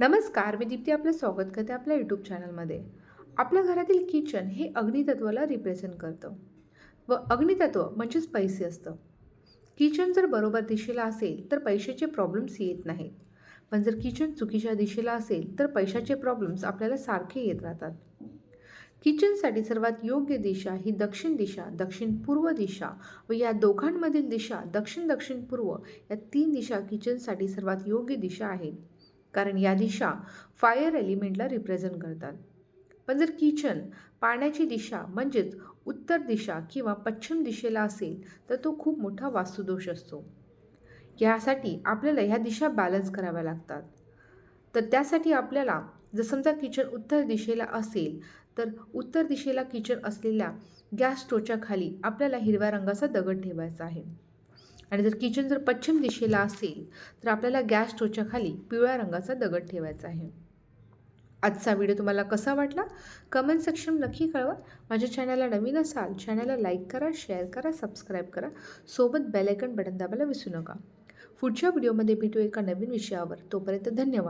नमस्कार मी दीप्ती आपलं स्वागत करते आपल्या यूट्यूब चॅनलमध्ये आपल्या घरातील किचन हे अग्नितत्वाला रिप्रेझेंट करतं. व अग्नितत्व म्हणजेच पैसे असतं. किचन जर बरोबर दिशेला असेल तर पैशाचे प्रॉब्लेम्स येत नाहीत. पण जर किचन चुकीच्या दिशेला असेल तर पैशाचे प्रॉब्लेम्स आपल्याला सारखे येत राहतात. किचनसाठी सर्वात योग्य दिशा ही दक्षिण दिशा दक्षिण पूर्व दिशा व या दोघांमधील दिशा दक्षिण दक्षिण पूर्व या तीन दिशा किचनसाठी सर्वात योग्य दिशा आहेत. कारण या दिशा फायर एलिमेंटला रिप्रेझेंट करतात. पण जर किचन पाण्याची दिशा म्हणजेच उत्तर दिशा किंवा पश्चिम दिशेला असेल तर तो खूप मोठा वास्तुदोष असतो. यासाठी आपल्याला ह्या दिशा बॅलन्स कराव्या लागतात. तर त्यासाठी आपल्याला जर समजा किचन उत्तर दिशेला असेल तर उत्तर दिशेला किचन असलेल्या गॅस स्टोच्या खाली आपल्याला हिरव्या रंगाचा दगड ठेवायचा आहे. आणि जर किचन जर पश्चिम दिशेला असेल तर आपल्याला गॅस स्टोवच्या खाली पिवळ्या रंगाचा दगड ठेवायचा आहे. आजचा व्हिडिओ तुम्हाला कसा वाटला? कमेंट सेक्शन नक्की कळवा. माझ्या चॅनलला नवीन असाल चॅनलला लाईक करा शेअर करा सबस्क्राईब करा. सोबत बेलायकन बटन दाबायला विसरू नका. पुढच्या व्हिडिओमध्ये भेटू एका नवीन विषयावर. तोपर्यंत धन्यवाद.